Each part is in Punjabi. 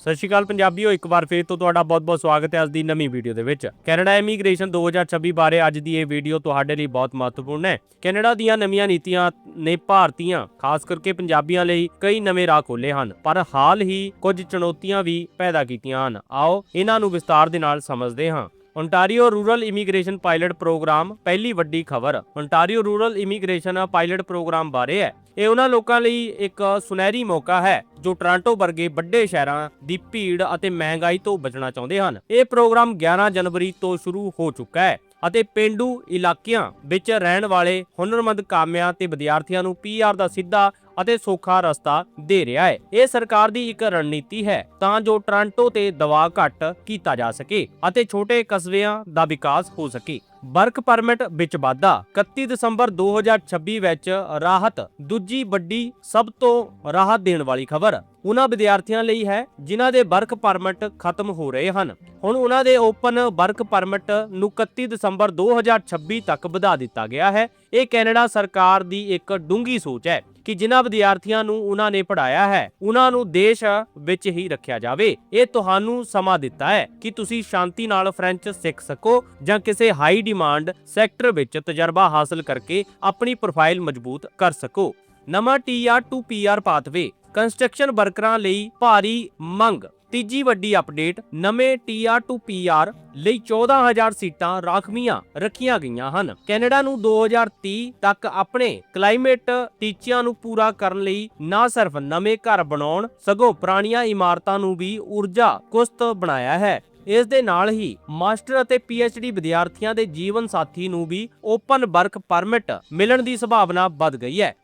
ਸਤਿ ਸ਼੍ਰੀ ਅਕਾਲ ਪੰਜਾਬੀਓ, ਇੱਕ ਵਾਰ ਫੇਰ ਤੋਂ ਤੁਹਾਡਾ ਬਹੁਤ-ਬਹੁਤ ਸਵਾਗਤ ਹੈ ਅੱਜ ਦੀ ਨਵੀਂ ਵੀਡੀਓ ਦੇ ਵਿੱਚ। ਕੈਨੇਡਾ ਇਮੀਗ੍ਰੇਸ਼ਨ 2026 ਬਾਰੇ ਅੱਜ ਦੀ ਇਹ ਵੀਡੀਓ ਤੁਹਾਡੇ ਲਈ ਬਹੁਤ ਮਹੱਤਵਪੂਰਨ ਹੈ। ਕੈਨੇਡਾ ਦੀਆਂ ਨਵੀਆਂ ਨੀਤੀਆਂ ਨੇ ਭਾਰਤੀਆਂ, ਖਾਸ ਕਰਕੇ ਪੰਜਾਬੀਆਂ ਲਈ ਕਈ ਨਵੇਂ ਰਾਹ ਖੋਲ੍ਹੇ ਹਨ, ਪਰ ਹਾਲ ਹੀ ਕੁਝ ਚੁਣੌਤੀਆਂ ਵੀ ਪੈਦਾ ਕੀਤੀਆਂ ਹਨ। ਆਓ, ਇਹਨਾਂ ਨੂੰ ਵਿਸਤਾਰ ਦੇ ਨਾਲ ਸਮਝਦੇ ਹਾਂ। Ontario rural immigration pilot program, ਪਹਿਲੀ ਵੱਡੀ ਖਬਰ। Ontario rural immigration pilot program ਬਾਰੇ ਹੈ। ਇਹ ਉਹਨਾਂ ਲੋਕਾਂ ਲਈ ਇੱਕ ਸੁਨਹਿਰੀ ਮੌਕਾ ਹੈ, ਜੋ ਟੋਰਾਂਟੋ ਵਰਗੇ ਵੱਡੇ ਸ਼ਹਿਰਾਂ ਦੀ ਭੀੜ ਅਤੇ ਮਹਿੰਗਾਈ ਤੋਂ ਬਚਣਾ ਚਾਹੁੰਦੇ ਹਨ। ਇਹ ਪ੍ਰੋਗਰਾਮ 11 ਜਨਵਰੀ ਤੋਂ ਸ਼ੁਰੂ ਹੋ ਚੁੱਕਾ ਹੈ ਅਤੇ ਪਿੰਡੂ ਇਲਾਕਿਆਂ ਵਿੱਚ ਰਹਿਣ ਵਾਲੇ ਹੁਨਰਮੰਦ ਕਾਮਿਆਂ ਤੇ ਵਿਦਿਆਰਥੀਆਂ ਨੂੰ ਪੀਆਰ ਦਾ ਸਿੱਧਾ ਅਤੇ ਸੌਖਾ ਰਸਤਾ ਦੇ ਰਿਹਾ ਹੈ। ਇਹ ਸਰਕਾਰ ਦੀ ਇੱਕ ਰਣਨੀਤੀ ਹੈ, ਤਾਂ ਜੋ ਟੋਰਾਂਟੋ ਤੇ ਦਬਾਅ ਘੱਟ ਕੀਤਾ ਜਾ ਸਕੇ ਅਤੇ ਛੋਟੇ ਕਸਬਿਆਂ ਦਾ ਵਿਕਾਸ ਹੋ ਸਕੇ। ਵਰਕ ਪਰਮਿਟ ਵਿੱਚ ਵਾਧਾ। 31 ਦਸੰਬਰ 2026 ਵਿੱਚ ਰਾਹਤ, ਦੂਜੀ ਵੱਡੀ, ਸਭ ਤੋਂ ਰਾਹਤ ਦੇਣ ਵਾਲੀ ਖਬਰ। ਉਹਨਾਂ ਵਿਦਿਆਰਥੀਆਂ ਲਈ ਹੈ, ਜਿਨ੍ਹਾਂ ਦੇ ਵਰਕ ਪਰਮਿਟ ਖਤਮ ਹੋ ਰਹੇ ਹਨ। ਹੁਣ ਉਹਨਾਂ ਦੇ ਓਪਨ ਵਰਕ ਪਰਮਿਟ ਨੂੰ 31 ਦਸੰਬਰ 2026 ਤੱਕ ਵਧਾ ਦਿੱਤਾ ਗਿਆ ਹੈ। ਇਹ ਕੈਨੇਡਾ ਸਰਕਾਰ ਦੀ ਇੱਕ ਡੂੰਗੀ ਸੋਚ ਹੈ ਕਿ ਜਿਨ੍ਹਾਂ ਵਿਦਿਆਰਥੀਆਂ ਨੂੰ ਉਹਨਾਂ ਨੇ ਪੜਾਇਆ ਹੈ ਉਹਨਾਂ ਨੂੰ ਦੇਸ਼ ਵਿੱਚ ਹੀ ਰੱਖਿਆ ਜਾਵੇ। ਇਹ ਤੁਹਾਨੂੰ ਸਮਾਂ ਦਿੱਤਾ ਹੈ ਕਿ ਤੁਸੀਂ ਸ਼ਾਂਤੀ ਨਾਲ ਫ੍ਰੈਂਚ ਸਿੱਖ ਸਕੋ ਜਾਂ ਕਿਸੇ ਹਾਈ ਡਿਮਾਂਡ ਸੈਕਟਰ ਵਿੱਚ ਤਜਰਬਾ ਹਾਸਲ ਕਰਕੇ ਆਪਣੀ ਪ੍ਰੋਫਾਈਲ ਮਜ਼ਬੂਤ ਕਰ ਸਕੋ। ਨਵਾਂ TR to PR pathway construction ਵਰਕਰਾਂ ਲਈ ਭਾਰੀ ਮੰਗ। ਤੀਜੀ ਵੱਡੀ ਅਪਡੇਟ ਨਵੇਂ ਟੀਆਰ ਟੂ ਪੀਆਰ ਲਈ 14000 ਸੀਟਾਂ ਰਾਖਵੀਆਂ ਰੱਖੀਆਂ ਗਈਆਂ ਹਨ। ਕੈਨੇਡਾ ਨੂੰ 2030 ਤੱਕ ਆਪਣੇ ਕਲਾਈਮੇਟ ਟੀਚਿਆਂ ਨੂੰ ਪੂਰਾ ਕਰਨ ਲਈ ਨਾ ਸਿਰਫ ਨਵੇਂ ਘਰ ਬਣਾਉਣ, ਸਗੋਂ ਪੁਰਾਣੀਆਂ ਇਮਾਰਤਾਂ ਨੂੰ ਵੀ ਊਰਜਾ ਕੁਸਤ ਬਣਾਇਆ ਹੈ। ਇਸ ਦੇ ਨਾਲ ਹੀ ਮਾਸਟਰ ਅਤੇ ਡੀ ਵਿਦਿਆਰਥੀਆਂ ਦੇ ਜੀਵਨ ਸਾਥੀ ਨੂੰ ਵੀ ਓਪਨ ਵਰਕ ਪਰਮਿਟ ਮਿਲਣ ਦੀ ਸੰਭਾਵਨਾ ਵੱਧ ਗਈ ਹੈ।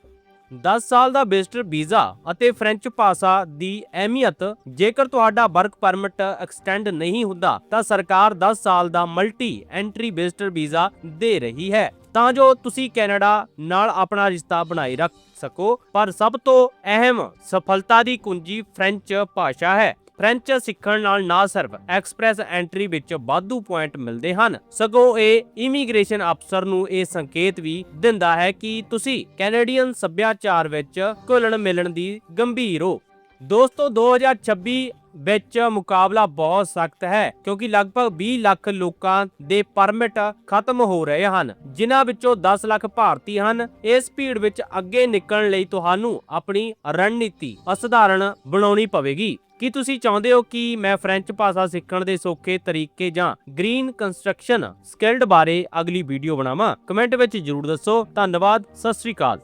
10 ਸਾਲ ਦਾ ਵਿਜ਼ਟਰ ਵੀਜ਼ਾ ਅਤੇ ਫ੍ਰੈਂਚ ਭਾਸ਼ਾ ਦੀ ਅਹਿਮੀਅਤ, ਜੇਕਰ ਤੁਹਾਡਾ ਵਰਕ ਪਰਮਿਟ ਐਕਸਟੈਂਡ ਨਹੀਂ ਹੁੰਦਾ, ਤਾਂ ਸਰਕਾਰ 10 ਸਾਲ ਦਾ ਮਲਟੀ ਐਂਟਰੀ ਵਿਜ਼ਟਰ ਵੀਜ਼ਾ ਦੇ ਰਹੀ ਹੈ। ਤਾਂ ਜੋ ਤੁਸੀਂ ਕੈਨੇਡਾ ਨਾਲ ਆਪਣਾ ਰਿਸ਼ਤਾ ਬਣਾਈ ਰੱਖ ਸਕੋ, ਪਰ ਸਭ ਤੋਂ ਅਹਿਮ ਸਫਲਤਾ ਦੀ ਕੁੰਜੀ ਫ੍ਰੈਂਚ ਭਾਸ਼ਾ ਹੈ। ਫ੍ਰੈਂਚ ਸਿੱਖਣ ਨਾਲ ਨਾ ਸਿਰਫ ਐਕਸਪ੍ਰੈਸ ਐਂਟਰੀ ਵਿੱਚ ਵਾਧੂ ਪੁਆਇੰਟ ਮਿਲਦੇ ਹਨ। ਸਗੋਂ ਇਹ ਇਮੀਗ੍ਰੇਸ਼ਨ ਅਫਸਰ ਨੂੰ ਇਹ ਸੰਕੇਤ ਵੀ ਦਿੰਦਾ ਹੈ ਕਿ ਤੁਸੀਂ ਕੈਨੇਡੀਅਨ ਸੱਭਿਆਚਾਰ ਵਿੱਚ ਘੁਲਣ ਮਿਲਣ ਦੀ ਗੰਭੀਰ ਹੋ। ਦੋਸਤੋ 2026 ਵਿੱਚ ਮੁਕਾਬਲਾ ਬਹੁਤ ਸਖਤ ਹੈ ਕਿਉਂਕਿ ਲਗਭਗ 20 ਲੱਖ ਲੋਕਾਂ ਦੇ ਪਰਮਿਟ ਖਤਮ ਹੋ ਰਹੇ ਹਨ, ਜਿਨ੍ਹਾਂ ਵਿੱਚੋਂ 10 ਲੱਖ ਭਾਰਤੀ ਹਨ। ਇਸ ਭੀੜ ਵਿੱਚ ਅੱਗੇ ਨਿਕਲਣ ਲਈ ਤੁਹਾਨੂੰ ਆਪਣੀ ਰਣਨੀਤੀ ਅਸਧਾਰਨ ਬਣਾਉਣੀ ਪਵੇਗੀ। ਕੀ ਤੁਸੀਂ ਚਾਹੁੰਦੇ ਹੋ ਕਿ ਮੈਂ ਫ੍ਰੈਂਚ ਭਾਸ਼ਾ ਸਿੱਖਣ ਦੇ ਸੌਖੇ ਤਰੀਕੇ ਜਾਂ ਗ੍ਰੀਨ ਕੰਸਟਰਕਸ਼ਨ ਸਕਿਲਡ ਬਾਰੇ ਅਗਲੀ ਵੀਡੀਓ ਬਣਾਵਾਂ? ਕਮੈਂਟ ਵਿੱਚ ਜਰੂਰ ਦੱਸੋ। ਧੰਨਵਾਦ, ਸਤਿ ਸ੍ਰੀ ਅਕਾਲ।